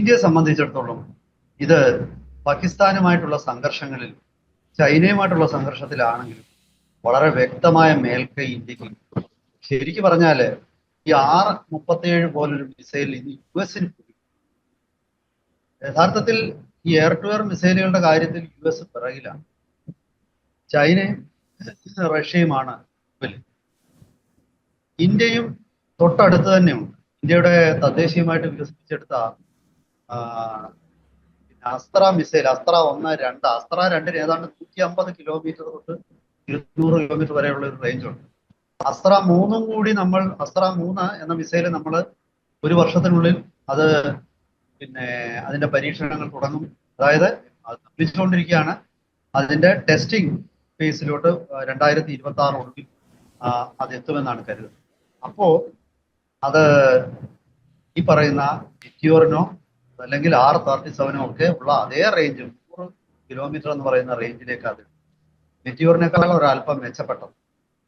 ഇന്ത്യയെ സംബന്ധിച്ചിടത്തോളം ഇത് പാകിസ്ഥാനുമായിട്ടുള്ള സംഘർഷങ്ങളിൽ ചൈനയുമായിട്ടുള്ള സംഘർഷത്തിലാണെങ്കിലും വളരെ വ്യക്തമായ മേൽക്കൈ ഇന്ത്യയ്ക്ക് ശരിക്കും പറഞ്ഞാൽ ഈ ആർ മുപ്പത്തിയേഴ് പോലൊരു മിസൈൽ ഇന്ന് യു എസിന് യഥാർത്ഥത്തിൽ ഈ എയർ ടു എയർ മിസൈലുകളുടെ കാര്യത്തിൽ യു എസ് പിറകിലാണ്. ചൈനയും റഷ്യയുമാണ് ഇന്ത്യയും തൊട്ടടുത്ത് തന്നെയുണ്ട്. ഇന്ത്യയുടെ തദ്ദേശീയമായിട്ട് വികസിപ്പിച്ചെടുത്ത അസ്ത്ര മിസൈൽ അസ്ത്ര ഒന്ന് രണ്ട് അസ്ത്ര രണ്ടിന് ഏതാണ്ട് നൂറ്റി അമ്പത് കിലോമീറ്റർ തൊട്ട് ഇരുന്നൂറ് കിലോമീറ്റർ വരെയുള്ള ഒരു റേഞ്ച് ഉണ്ട്. അസ്ത്ര മൂന്നും കൂടി നമ്മൾ അസ്ത്ര മൂന്ന് എന്ന മിസൈൽ നമ്മൾ ഒരു വർഷത്തിനുള്ളിൽ അത് പിന്നെ അതിന്റെ പരീക്ഷണങ്ങൾ തുടങ്ങും. അതായത് അത് നിർമ്മിച്ചുകൊണ്ടിരിക്കുകയാണ് അതിന്റെ ടെസ്റ്റിംഗ് ഫേസിലോട്ട് രണ്ടായിരത്തി ഇരുപത്തി അത് എത്തുമെന്നാണ് കരുതുന്നത്. അപ്പോ അത് ഈ പറയുന്ന മെറ്റിയോറിനോ അല്ലെങ്കിൽ ആർ തേർട്ടി സെവനും ഒക്കെ ഉള്ള അതേ റേഞ്ച് നൂറ് കിലോമീറ്റർ എന്ന് പറയുന്ന റേഞ്ചിലേക്ക് അത് മെറ്റിയോറിനേക്കാൾ ഒരല്പം മെച്ചപ്പെട്ടത്.